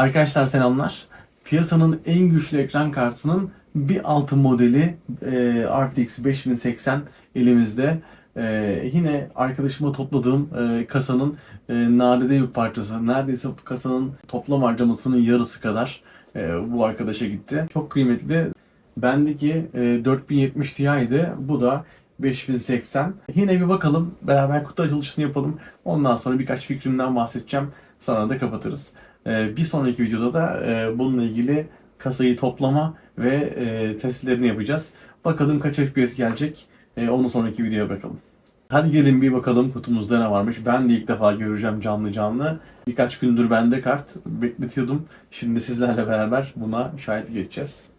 Arkadaşlar selamlar. Piyasanın en güçlü ekran kartının bir altı modeli e, RTX 5080 elimizde. E, yine arkadaşıma topladığım e, kasanın e, nadide bir parçası. Neredeyse kasanın toplam harcamasının yarısı kadar e, bu arkadaşa gitti. Çok kıymetli. Bendeki e, 4070 Ti'ydi. Bu da 5080. Yine bir bakalım. Beraber kutu açılışını yapalım. Ondan sonra birkaç fikrimden bahsedeceğim. Sonra da kapatırız. Ee, bir sonraki videoda da e, bununla ilgili kasayı toplama ve e, testlerini yapacağız. Bakalım kaç FPS gelecek. E, onu sonraki videoya bakalım. Hadi gelin bir bakalım kutumuzda ne varmış. Ben de ilk defa göreceğim canlı canlı. Birkaç gündür bende kart bekletiyordum. Şimdi sizlerle beraber buna şahit geçeceğiz.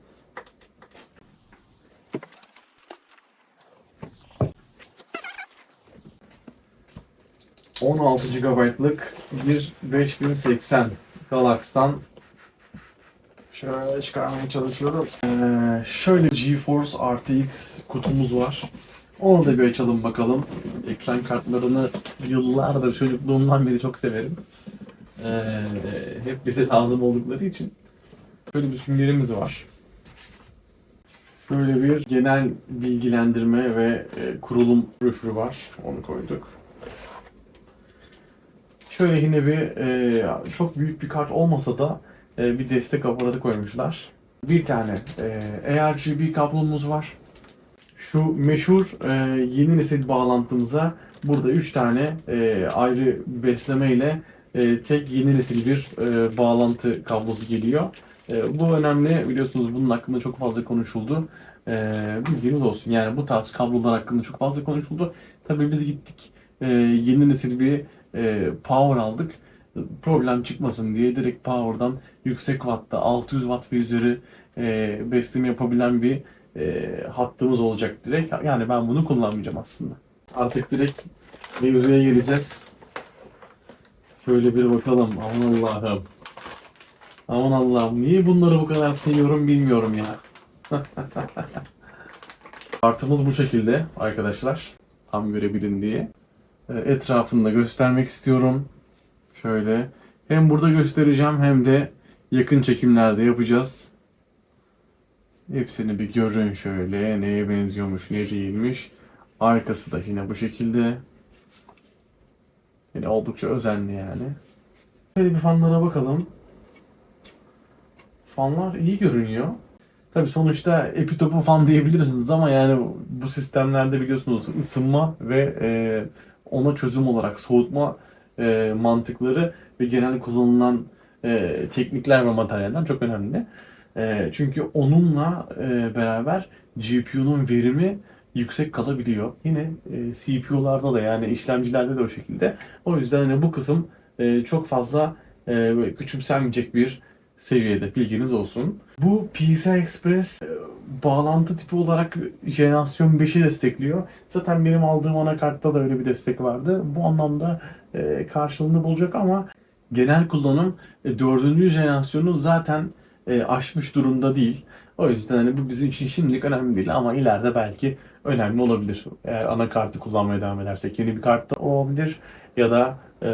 ...16 GB'lık bir 5080 Galax'tan şöyle çıkarmaya çalışıyorum. Ee, şöyle GeForce RTX kutumuz var. Onu da bir açalım bakalım. Ekran kartlarını yıllardır çocukluğumdan beri çok severim. Ee, hep bize lazım oldukları için. Böyle bir süngerimiz var. Şöyle bir genel bilgilendirme ve e, kurulum broşürü var. Onu koyduk. Şöyle yine bir e, çok büyük bir kart olmasa da e, bir destek aparatı koymuşlar. Bir tane e, ARGB kablomuz var. Şu meşhur e, yeni nesil bağlantımıza burada 3 tane e, ayrı besleme ile e, tek yeni nesil bir e, bağlantı kablosu geliyor. E, bu önemli biliyorsunuz bunun hakkında çok fazla konuşuldu. E, bilginiz olsun yani bu tarz kablolar hakkında çok fazla konuşuldu. Tabii biz gittik e, yeni nesil bir e, power aldık. Problem çıkmasın diye direkt power'dan yüksek wattta 600 watt ve üzeri e, besleme yapabilen bir e, hattımız olacak direkt. Yani ben bunu kullanmayacağım aslında. Artık direkt mevzuya geleceğiz. Şöyle bir bakalım. Aman Allah'ım. Aman Allah'ım. Niye bunları bu kadar seviyorum bilmiyorum ya. Kartımız bu şekilde arkadaşlar. Tam görebilin diye. E, Etrafını da göstermek istiyorum. Şöyle. Hem burada göstereceğim hem de yakın çekimlerde yapacağız. Hepsini bir görün şöyle. Neye benziyormuş, ne değilmiş. Arkası da yine bu şekilde. Yine oldukça özenli yani. Şöyle bir fanlara bakalım. Fanlar iyi görünüyor. Tabi sonuçta epitopu fan diyebilirsiniz ama yani bu sistemlerde biliyorsunuz ısınma ve e, ona çözüm olarak soğutma e, mantıkları ve genel kullanılan e, teknikler ve materyaller çok önemli. E, çünkü onunla e, beraber GPU'nun verimi yüksek kalabiliyor. Yine e, CPU'larda da yani işlemcilerde de o şekilde. O yüzden hani bu kısım e, çok fazla e, küçümsenmeyecek bir seviyede bilginiz olsun. Bu PCI Express e, bağlantı tipi olarak jenerasyon 5'i destekliyor. Zaten benim aldığım anakartta da öyle bir destek vardı. Bu anlamda e, karşılığını bulacak ama genel kullanım e, 4. jenerasyonu zaten e, aşmış durumda değil. O yüzden hani bu bizim için şimdilik önemli değil ama ileride belki önemli olabilir. Eğer anakartı kullanmaya devam edersek yeni bir kart da olabilir ya da e,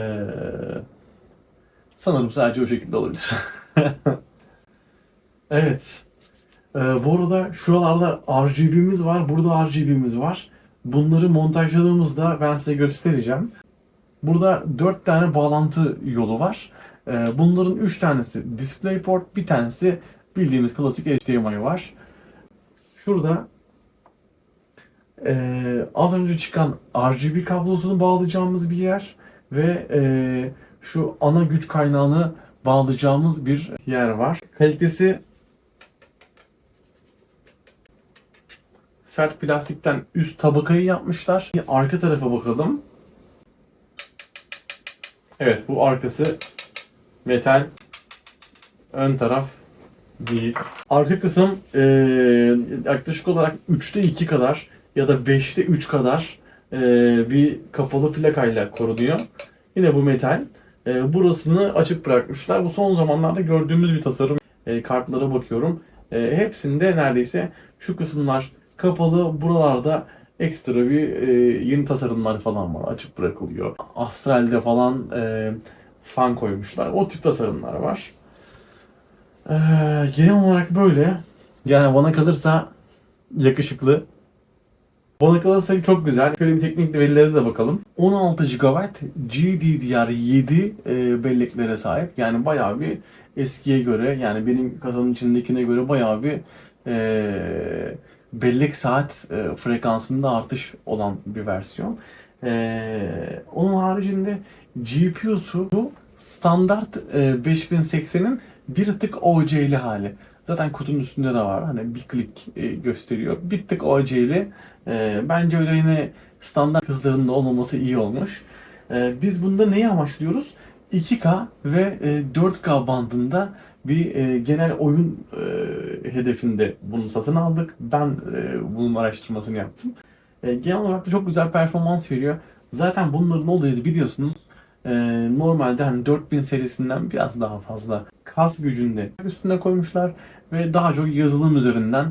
sanırım sadece o şekilde olabilir. evet. Ee, bu arada şuralarda RGB'miz var. Burada RGB'miz var. Bunları montajladığımızda ben size göstereceğim. Burada 4 tane bağlantı yolu var. Ee, bunların 3 tanesi DisplayPort, bir tanesi bildiğimiz klasik HDMI var. Şurada ee, az önce çıkan RGB kablosunu bağlayacağımız bir yer ve ee, şu ana güç kaynağını bağlayacağımız bir yer var. Kalitesi sert plastikten üst tabakayı yapmışlar. Arka tarafa bakalım. Evet bu arkası metal. Ön taraf değil. Arka kısım eee, yaklaşık olarak 3'te 2 kadar ya da 5'te 3 kadar eee, bir kapalı plakayla korunuyor. Yine bu metal. E, burasını açık bırakmışlar. Bu son zamanlarda gördüğümüz bir tasarım. E, kartlara bakıyorum. E, hepsinde neredeyse şu kısımlar kapalı. Buralarda ekstra bir e, yeni tasarımlar falan var. Açık bırakılıyor. Astral'de falan e, fan koymuşlar. O tip tasarımlar var. Ee, genel olarak böyle. Yani bana kalırsa yakışıklı. Bana kalırsa çok güzel. Şöyle bir teknik verilere de bakalım. 16 GB GDDR7 e, belleklere sahip. Yani bayağı bir eskiye göre yani benim kasanın içindekine göre bayağı bir e, bellek saat e, frekansında artış olan bir versiyon. E, onun haricinde GPU'su bu standart e, 5080'in bir tık OC'li hali. Zaten kutunun üstünde de var. Hani bir klik e, gösteriyor. Bir tık OC'li. E, bence öyle yine standart hızlarında olmaması iyi olmuş. E, biz bunda neyi amaçlıyoruz? 2K ve e, 4K bandında bir e, genel oyun e, hedefinde bunu satın aldık. Ben e, bunun araştırmasını yaptım. E, genel olarak da çok güzel performans veriyor. Zaten bunların olayı biliyorsunuz. E, normalde hani 4000 serisinden biraz daha fazla kas gücünde üstüne koymuşlar ve daha çok yazılım üzerinden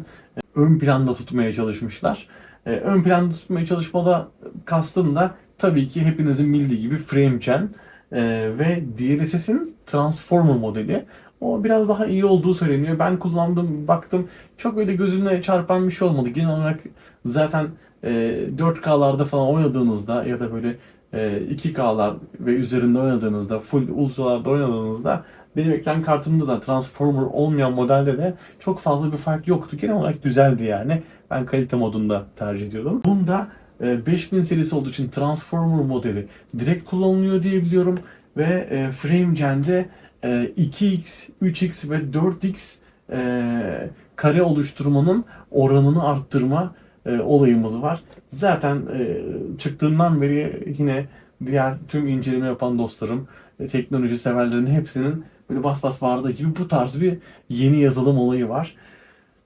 ön planda tutmaya çalışmışlar. E, ön planda tutmaya çalışmada kastım da tabii ki hepinizin bildiği gibi FrameGen e, ve DLSS'in Transformer modeli. O biraz daha iyi olduğu söyleniyor. Ben kullandım, baktım. Çok öyle gözüne çarpan bir şey olmadı. Genel olarak zaten e, 4K'larda falan oynadığınızda ya da böyle e, 2K'lar ve üzerinde oynadığınızda, full ultralarda oynadığınızda benim ekran kartımda da Transformer olmayan modelde de çok fazla bir fark yoktu. Genel olarak güzeldi yani. Ben kalite modunda tercih ediyordum. Bunda e, 5000 serisi olduğu için Transformer modeli direkt kullanılıyor diye biliyorum. Ve e, FrameGen'de e, 2x, 3x ve 4x e, kare oluşturmanın oranını arttırma e, olayımız var. Zaten e, çıktığından beri yine diğer tüm inceleme yapan dostlarım, e, teknoloji severlerin hepsinin böyle bas bas bağırdığı gibi bu tarz bir yeni yazılım olayı var.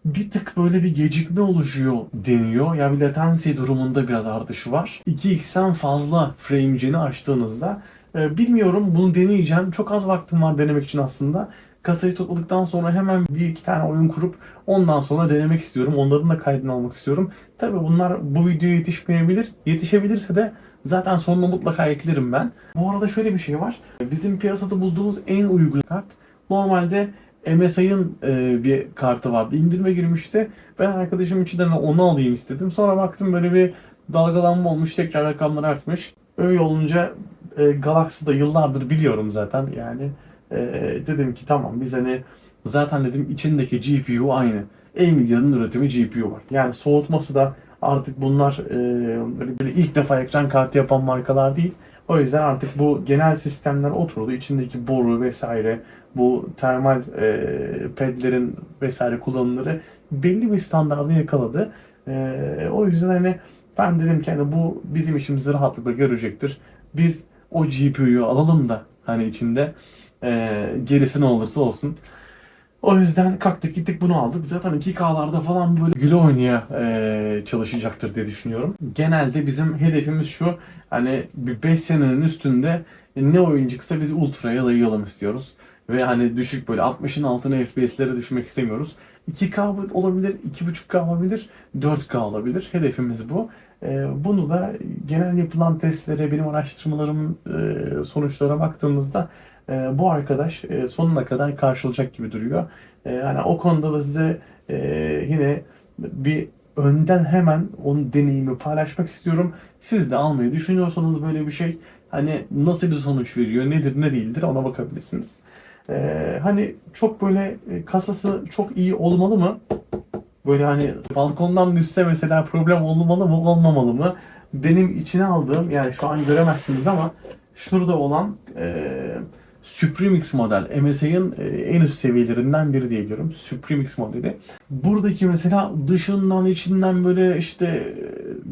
Bir tık böyle bir gecikme oluşuyor deniyor. Yani bir latency durumunda biraz artış var. 2x'ten fazla frame gen'i açtığınızda e, bilmiyorum bunu deneyeceğim. Çok az vaktim var denemek için aslında. Kasayı topladıktan sonra hemen bir iki tane oyun kurup ondan sonra denemek istiyorum. Onların da kaydını almak istiyorum. Tabi bunlar bu videoya yetişmeyebilir. Yetişebilirse de zaten sonuna mutlaka eklerim ben. Bu arada şöyle bir şey var. Bizim piyasada bulduğumuz en uygun kart normalde MSI'ın e, bir kartı vardı. İndirime girmişti. Ben arkadaşım içinden onu alayım istedim. Sonra baktım böyle bir dalgalanma olmuş. Tekrar rakamlar artmış. Öyle olunca e, Galaxy'da yıllardır biliyorum zaten. Yani e, dedim ki tamam biz hani zaten dedim içindeki GPU aynı. Nvidia'nın üretimi GPU var. Yani soğutması da artık bunlar e, böyle, böyle ilk defa ekran kartı yapan markalar değil. O yüzden artık bu genel sistemler oturdu. İçindeki boru vesaire bu termal e, pedlerin vesaire kullanımları belli bir standardı yakaladı. E, o yüzden hani ben dedim ki hani bu bizim işimizi rahatlıkla görecektir. Biz o GPU'yu alalım da hani içinde e, gerisi ne olursa olsun. O yüzden kalktık gittik bunu aldık. Zaten 2K'larda falan böyle güle oynaya e, çalışacaktır diye düşünüyorum. Genelde bizim hedefimiz şu. Hani bir 5 senenin üstünde ne oyun çıksa biz ultra'ya dayayalım istiyoruz. Ve hani düşük böyle 60'ın altına FPS'lere düşmek istemiyoruz. 2K olabilir, 2.5K olabilir, 4K olabilir. Hedefimiz bu. E, bunu da genel yapılan testlere, benim araştırmalarım e, sonuçlara baktığımızda e, bu arkadaş e, sonuna kadar karşılayacak gibi duruyor. E, hani o konuda da size e, yine bir önden hemen onun deneyimi paylaşmak istiyorum. Siz de almayı düşünüyorsanız böyle bir şey hani nasıl bir sonuç veriyor, nedir ne değildir ona bakabilirsiniz. E, hani çok böyle e, kasası çok iyi olmalı mı? Böyle hani balkondan düşse mesela problem olmalı mı olmamalı mı? Benim içine aldığım yani şu an göremezsiniz ama şurada olan e, Supremix model MSI'ın e, en üst seviyelerinden biri diyebiliyorum. Supremix modeli. Buradaki mesela dışından içinden böyle işte e,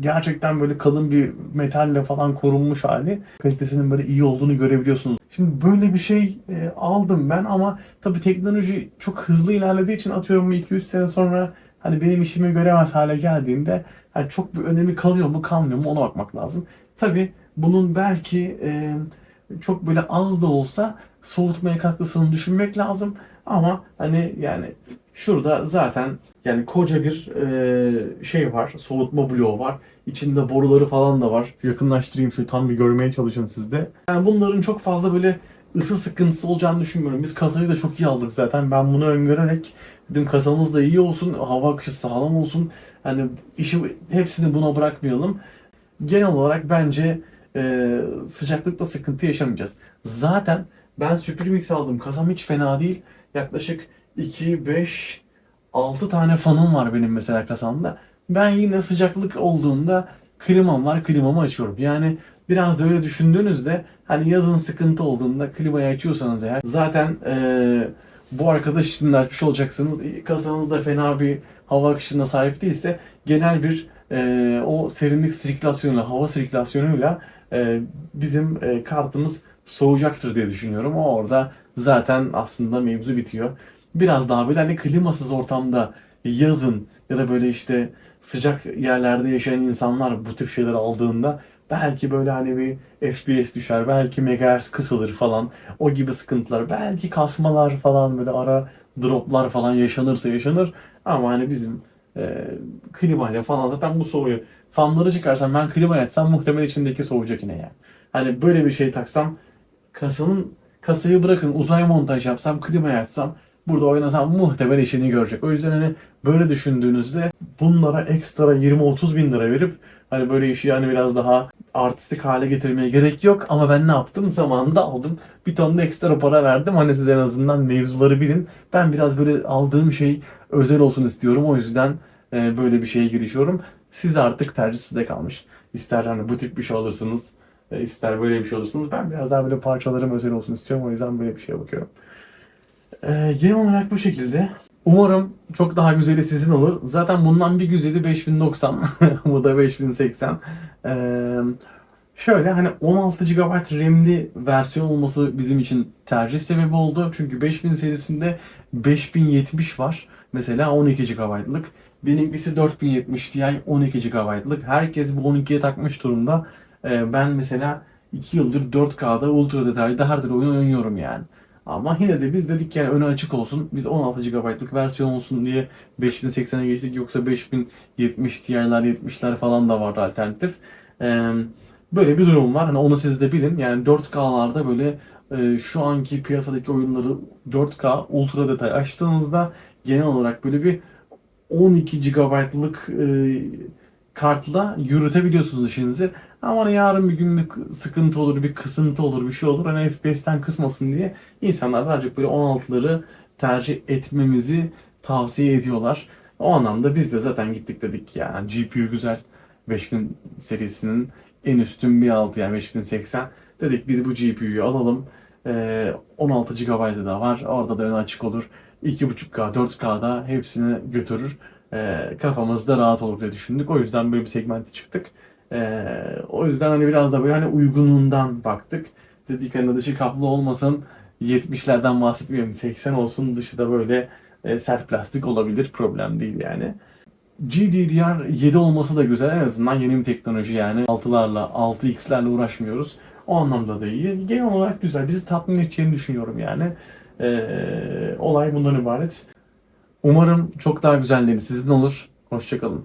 gerçekten böyle kalın bir metalle falan korunmuş hali. Kalitesinin böyle iyi olduğunu görebiliyorsunuz. Şimdi böyle bir şey e, aldım ben ama tabii teknoloji çok hızlı ilerlediği için atıyorum 2-3 sene sonra hani benim işimi göremez hale geldiğinde hani çok bir önemi kalıyor mu kalmıyor mu ona bakmak lazım. Tabii bunun belki e, çok böyle az da olsa soğutmaya katkısını düşünmek lazım. Ama hani yani şurada zaten yani koca bir e, şey var. Soğutma bloğu var. İçinde boruları falan da var. Yakınlaştırayım şöyle tam bir görmeye çalışın siz de. Yani bunların çok fazla böyle ısı sıkıntısı olacağını düşünmüyorum. Biz kasayı da çok iyi aldık zaten. Ben bunu öngörerek dedim kasamız da iyi olsun, hava akışı sağlam olsun. Hani işi hepsini buna bırakmayalım. Genel olarak bence e, sıcaklıkta sıkıntı yaşamayacağız. Zaten ben Supermix aldım. Kasam hiç fena değil. Yaklaşık 2, 5, 6 tane fanım var benim mesela kasamda. Ben yine sıcaklık olduğunda klimam var, klimamı açıyorum. Yani biraz da öyle düşündüğünüzde hani yazın sıkıntı olduğunda klimayı açıyorsanız eğer zaten eee, bu arkadaş için açmış olacaksınız. Kasanızda fena bir hava akışına sahip değilse genel bir eee, o serinlik sirkülasyonuyla, hava sirkülasyonuyla eee, bizim eee, kartımız soğuyacaktır diye düşünüyorum. O orada zaten aslında mevzu bitiyor. Biraz daha böyle hani klimasız ortamda yazın ya da böyle işte sıcak yerlerde yaşayan insanlar bu tip şeyler aldığında belki böyle hani bir FPS düşer, belki megahertz kısılır falan. O gibi sıkıntılar, belki kasmalar falan böyle ara droplar falan yaşanırsa yaşanır. Ama hani bizim e, klimayla falan zaten bu soğuyor. Fanları çıkarsam ben klima açsam muhtemelen içindeki soğuyacak yine yani. Hani böyle bir şey taksam kasanın kasayı bırakın uzay montaj yapsam klima açsam burada oynasam muhtemelen işini görecek. O yüzden hani böyle düşündüğünüzde bunlara ekstra 20-30 bin lira verip hani böyle işi yani biraz daha artistik hale getirmeye gerek yok. Ama ben ne yaptım? Zamanında aldım. Bir ton da ekstra para verdim. Hani siz en azından mevzuları bilin. Ben biraz böyle aldığım şey özel olsun istiyorum. O yüzden e, böyle bir şeye girişiyorum siz artık tercih size kalmış ister hani bu tip bir şey alırsınız e, ister böyle bir şey alırsınız ben biraz daha böyle parçalarım özel olsun istiyorum o yüzden böyle bir şeye bakıyorum ee, genel olarak bu şekilde. Umarım çok daha güzeli sizin olur. Zaten bundan bir güzeli 5090. bu da 5080. Ee, şöyle hani 16 GB RAM'li versiyon olması bizim için tercih sebebi oldu. Çünkü 5000 serisinde 5070 var. Mesela 12 GB'lık. Benimkisi 4070 Ti 12 GB'lık. Herkes bu 12'ye takmış durumda. Ee, ben mesela 2 yıldır 4K'da ultra detaylı her türlü oyun oynuyorum yani. Ama yine de biz dedik yani önü açık olsun. Biz 16 GB'lık versiyon olsun diye 5080'e geçtik. Yoksa 5070 Ti'ler 70'ler falan da vardı alternatif. Ee, böyle bir durum var. Hani onu siz de bilin. Yani 4K'larda böyle e, şu anki piyasadaki oyunları 4K ultra detay açtığınızda genel olarak böyle bir 12 GB'lık e, kartla yürütebiliyorsunuz işinizi. Ama yarın bir günlük sıkıntı olur, bir kısıntı olur, bir şey olur. Hani FPS'ten kısmasın diye insanlar daha çok böyle 16'ları tercih etmemizi tavsiye ediyorlar. O anlamda biz de zaten gittik dedik yani GPU güzel 5000 serisinin en üstün bir altı yani 5080. Dedik biz bu GPU'yu alalım. Ee, 16 GB'ı da var. Orada da ön açık olur. 2.5K, 4K'da hepsini götürür. Ee, kafamız da rahat olur diye düşündük. O yüzden böyle bir segmente çıktık. Ee, o yüzden hani biraz da böyle hani uygunluğundan baktık. Dedik hani dışı kaplı olmasın 70'lerden bahsetmiyorum 80 olsun dışı da böyle e, sert plastik olabilir problem değil yani. GDDR7 olması da güzel en azından yeni bir teknoloji yani 6'larla 6X'lerle uğraşmıyoruz. O anlamda da iyi. Genel olarak güzel. Bizi tatmin edeceğini düşünüyorum yani. Ee, olay bundan ibaret. Umarım çok daha güzelleri sizin olur. Hoşçakalın.